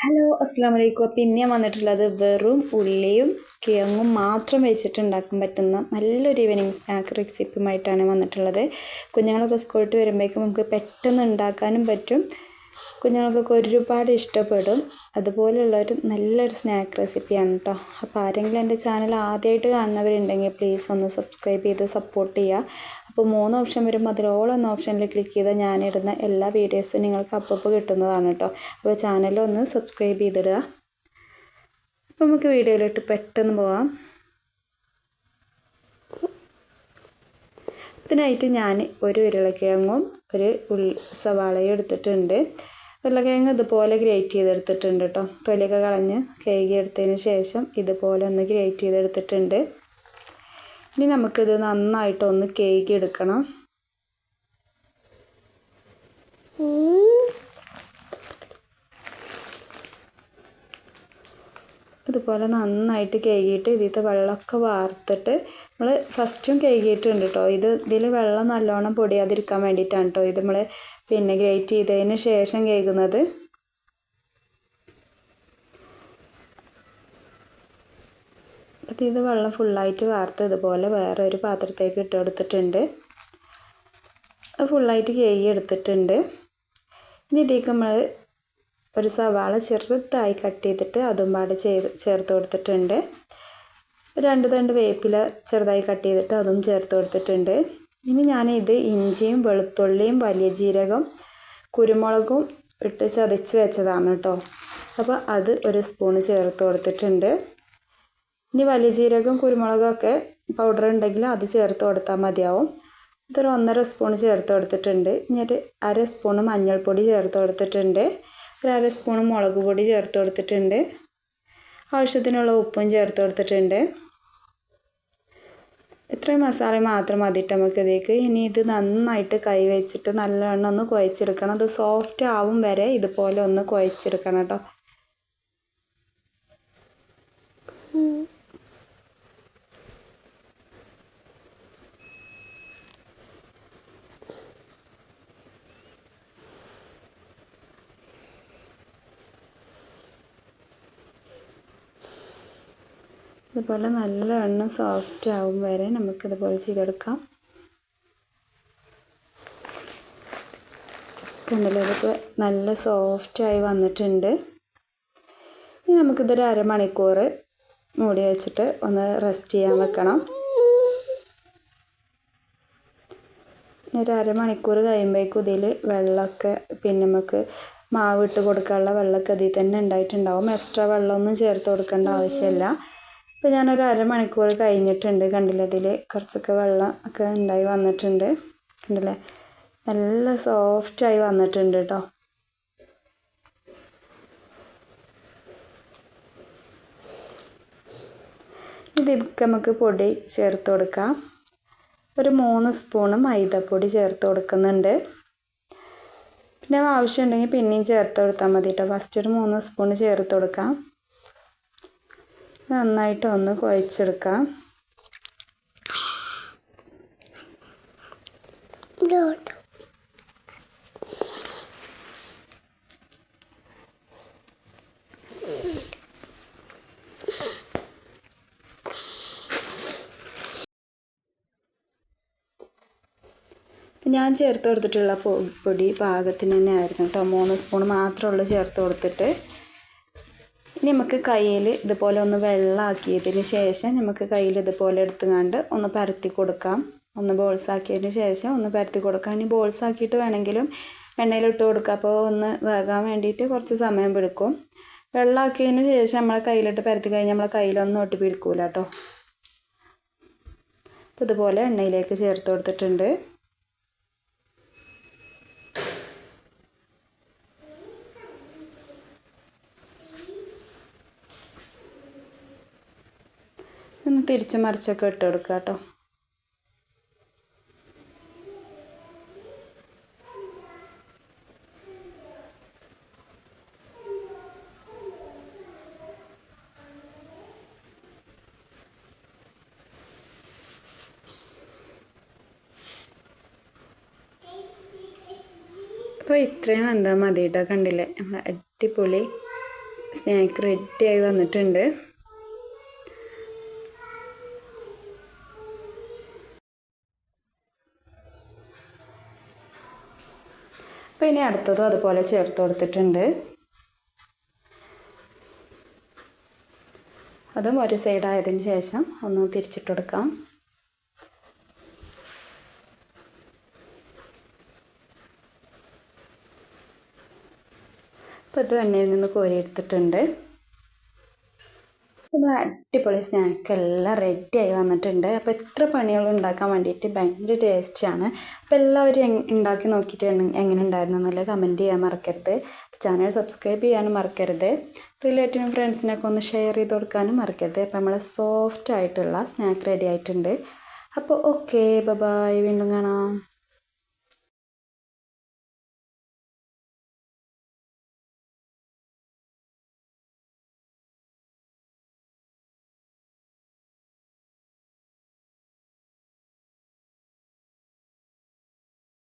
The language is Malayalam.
ഹലോ അസ്സാം വലൈക്കും അപ്പോൾ ഇന്ന് ഞാൻ വന്നിട്ടുള്ളത് വെറും ഉള്ളിയും കിഴങ്ങും മാത്രം വെച്ചിട്ട് ഉണ്ടാക്കാൻ പറ്റുന്ന നല്ലൊരു ഈവനിങ് സ്നാക്ക് റെസിപ്പിയുമായിട്ടാണ് വന്നിട്ടുള്ളത്. കുഞ്ഞുങ്ങളൊക്കെ സ്കൂളിട്ട് വരുമ്പോഴേക്കും നമുക്ക് പെട്ടെന്ന് ഉണ്ടാക്കാനും പറ്റും. കുഞ്ഞുങ്ങൾക്കൊക്കെ ഒരുപാട് ഇഷ്ടപ്പെടും. അതുപോലുള്ളൊരു നല്ലൊരു സ്നാക്ക് റെസിപ്പിയാണ് കേട്ടോ അപ്പോൾ ആരെങ്കിലും എന്റെ ചാനൽ ആദ്യമായിട്ട് കാണുന്നവരുണ്ടെങ്കിൽ പ്ലീസ് ഒന്ന് സബ്സ്ക്രൈബ് ചെയ്ത് സപ്പോർട്ട് ചെയ്യുക അപ്പോൾ മൂന്ന് ഓപ്ഷൻ വരുമ്പോൾ അതിലോളം എന്ന ഓപ്ഷനിൽ ക്ലിക്ക് ചെയ്താൽ ഞാനിടുന്ന എല്ലാ വീഡിയോസും നിങ്ങൾക്ക് അപ്പപ്പോൾ കിട്ടുന്നതാണ് കേട്ടോ അപ്പോൾ ചാനലൊന്ന് സബ്സ്ക്രൈബ് ചെയ്തിടുക. അപ്പോൾ നമുക്ക് വീഡിയോയിലോട്ട് പെട്ടെന്ന് പോകാം ഇതിനായിട്ട് ഞാൻ ഒരു ഉരുളക്കിഴങ്ങും ഒരു ഉള്ളി സവാളയും എടുത്തിട്ടുണ്ട്. ഉരുളക്കിഴങ്ങ് ഇതുപോലെ ഗ്രേറ്റ് ചെയ്തെടുത്തിട്ടുണ്ട് കേട്ടോ തൊലിയൊക്കെ കളഞ്ഞ് കഴുകി എടുത്തതിന് ശേഷം ഇതുപോലെ ഒന്ന് ഗ്രേറ്റ് ചെയ്തെടുത്തിട്ടുണ്ട്. ഇനി നമുക്കിത് നന്നായിട്ടൊന്ന് കേക്ക് എടുക്കണം. ഇതുപോലെ നന്നായിട്ട് കഴുകിയിട്ട് ഇതിലത്തെ വെള്ളമൊക്കെ വാർത്തിട്ട് നമ്മൾ ഫസ്റ്റും കഴുകിയിട്ടുണ്ട് കേട്ടോ ഇത് ഇതിൽ വെള്ളം നല്ലോണം പൊടിയാതിരിക്കാൻ വേണ്ടിയിട്ടാണ് കേട്ടോ ഇത് നമ്മൾ പിന്നെ ഗ്രേറ്റ് ചെയ്തതിന് ശേഷം കഴുകുന്നത്. അപ്പം ഇത് വെള്ളം ഫുള്ളായിട്ട് വാർത്ത് ഇതുപോലെ വേറെ ഒരു പാത്രത്തേക്ക് ഇട്ട് കൊടുത്തിട്ടുണ്ട്. ഫുള്ളായിട്ട് കഴുകി എടുത്തിട്ടുണ്ട്. ഇനി ഇതിലേക്ക് നമ്മൾ ഒരു സവാള ചെറുതായി കട്ട് ചെയ്തിട്ട് അതും പാടെ ചെയ്ത് ചേർത്ത് കൊടുത്തിട്ടുണ്ട്. രണ്ട് തണ്ട് വേപ്പില ചെറുതായി കട്ട് ചെയ്തിട്ട് അതും ചേർത്ത് കൊടുത്തിട്ടുണ്ട്. ഇനി ഞാൻ ഇത് ഇഞ്ചിയും വെളുത്തുള്ളിയും വലിയ ജീരകം കുരുമുളകും ഇട്ട് ചതച്ച് വെച്ചതാണ് കേട്ടോ. അപ്പോൾ അത് ഒരു സ്പൂണ് ചേർത്ത് കൊടുത്തിട്ടുണ്ട്. ഇനി വലിയ ജീരകം കുരുമുളകൊക്കെ പൗഡർ ഉണ്ടെങ്കിൽ അത് ചേർത്ത് കൊടുത്താൽ മതിയാവും. ഇതൊരു ഒന്നര സ്പൂൺ ചേർത്ത് കൊടുത്തിട്ടുണ്ട്. ഇനി ഒരു അര സ്പൂണ് മഞ്ഞൾപ്പൊടി ചേർത്ത് കൊടുത്തിട്ടുണ്ട്. ഒരു സ്പൂൺ മുളക് പൊടി ചേർത്ത് കൊടുത്തിട്ടുണ്ട്. ആവശ്യത്തിനുള്ള ഉപ്പും ചേർത്ത് കൊടുത്തിട്ടുണ്ട്. ഇത്രയും മസാല മാത്രം മതിയിട്ട് നമുക്ക് ഇതിലേക്ക് ഇനി ഇത് നന്നായിട്ട് കൈ വെച്ചിട്ട് നല്ലവണ്ണം ഒന്ന് കുഴച്ചെടുക്കണം. അത് സോഫ്റ്റ് ആവും വരെ ഇതുപോലെ ഒന്ന് കുഴച്ചെടുക്കണം കേട്ടോ. ഇതുപോലെ നല്ലവണ്ണം സോഫ്റ്റ് ആവും വരെ നമുക്കിതുപോലെ ചെയ്തെടുക്കാം. കണ്ടല്ലോ ഇതിപ്പോൾ നല്ല സോഫ്റ്റായി വന്നിട്ടുണ്ട്. ഇനി നമുക്കിതൊരു അരമണിക്കൂർ മൂടി വെച്ചിട്ട് ഒന്ന് റെസ്റ്റ് ചെയ്യാൻ വെക്കണം. ഒരു അരമണിക്കൂർ കഴിയുമ്പോഴേക്കും ഇതിൽ വെള്ളമൊക്കെ പിന്നെ നമുക്ക് മാവ് ഇട്ട് കൊടുക്കാനുള്ള വെള്ളമൊക്കെ ഇതിൽ തന്നെ ഉണ്ടായിട്ടുണ്ടാവും. എക്സ്ട്രാ വെള്ളമൊന്നും ചേർത്ത് കൊടുക്കേണ്ട ആവശ്യമില്ല. ഇപ്പോൾ ഞാനൊരു അരമണിക്കൂർ കഴിഞ്ഞിട്ടുണ്ട് കണ്ടില്ലേ? അതിൽ കുറച്ചൊക്കെ വെള്ളം ഒക്കെ ഉണ്ടായി വന്നിട്ടുണ്ട്. കണ്ടില്ലേ? നല്ല സോഫ്റ്റായി വന്നിട്ടുണ്ട് കേട്ടോ ഇതിലേക്ക് നമുക്ക് പൊടി ചേർത്ത് കൊടുക്കാം. ഒരു മൂന്ന് സ്പൂണ് മൈദപ്പൊടി ചേർത്ത് കൊടുക്കുന്നുണ്ട്. പിന്നെ ആവശ്യമുണ്ടെങ്കിൽ പിന്നെയും ചേർത്ത് കൊടുത്താൽ മതി കേട്ടോ ഫസ്റ്റ് ഒരു മൂന്ന് സ്പൂൺ ചേർത്ത് കൊടുക്കാം. നന്നായിട്ട് ഒന്ന് കുഴച്ചെടുക്കാം. ഞാൻ ചേർത്ത് കൊടുത്തിട്ടുള്ള പൊടി പാകത്തിന് തന്നെ ആയിരുന്നു കേട്ടോ. മൂന്ന് സ്പൂൺ മാത്രമുള്ള ചേർത്ത് കൊടുത്തിട്ട്. ഇനി നമുക്ക് കയ്യിൽ ഇതുപോലെ ഒന്ന് വെള്ളമാക്കിയതിന് ശേഷം നമുക്ക് കയ്യിൽ ഇതുപോലെ എടുത്തുകൊണ്ട് ഒന്ന് പരത്തി കൊടുക്കാം. ഒന്ന് ബോൾസ് ആക്കിയതിന് ശേഷം ഒന്ന് പരത്തി കൊടുക്കാം. ഇനി ബോൾസ് ആക്കിയിട്ട് വേണമെങ്കിലും എണ്ണയിലിട്ട് കൊടുക്കുക അപ്പോൾ ഒന്ന് വേകാൻ വേണ്ടിയിട്ട് കുറച്ച് സമയം പിടിക്കും. വെള്ളമാക്കിയതിന് ശേഷം നമ്മളെ കയ്യിലിട്ട് പരത്തി കഴിഞ്ഞാൽ നമ്മളെ കയ്യിലൊന്നും ഒട്ടി പിടിക്കൂല കേട്ടോ. അപ്പോൾ ഇതുപോലെ എണ്ണയിലേക്ക് ചേർത്ത് കൊടുത്തിട്ടുണ്ട്. ഒന്ന് തിരിച്ച് മറിച്ചൊക്കെ ഇട്ട് കൊടുക്കുക കേട്ടോ അപ്പോൾ ഇത്രയും എന്താ മതി കണ്ടില്ലേ? നമ്മൾ അടിപൊളി സ്നാക്ക് റെഡിയായി വന്നിട്ടുണ്ട്. ഇനി അടുത്തതും അതുപോലെ ചേർത്ത് കൊടുത്തിട്ടുണ്ട്. അതും ഒരു സൈഡായതിന് ശേഷം ഒന്ന് തിരിച്ചിട്ട് കൊടുക്കാം. അപ്പോൾ ഇത് എണ്ണയിൽ നിന്ന് കോരിയെടുത്തിട്ടുണ്ട് നമ്മൾ അടിപൊളി സ്നാക്ക് എല്ലാം റെഡിയായി വന്നിട്ടുണ്ട്. അപ്പോൾ എത്ര പണികൾ ഉണ്ടാക്കാൻ വേണ്ടിയിട്ട് ഭയങ്കര ടേസ്റ്റിയാണ്. അപ്പോൾ എല്ലാവരും ഉണ്ടാക്കി നോക്കിയിട്ട് എങ്ങനെ ഉണ്ടായിരുന്നു എന്നുള്ളത് കമന്റ് ചെയ്യാൻ മറക്കരുത്. ചാനൽ സബ്സ്ക്രൈബ് ചെയ്യാനും മറക്കരുത്. റിലേറ്റീവിനും ഫ്രണ്ട്സിനൊക്കെ ഒന്ന് ഷെയർ ചെയ്ത് കൊടുക്കാനും മറക്കരുത്. അപ്പോൾ നമ്മൾ സോഫ്റ്റ് ആയിട്ടുള്ള സ്നാക്ക് റെഡി ആയിട്ടുണ്ട്. അപ്പോൾ ഓക്കെ ബൈ വീണ്ടും കാണാം.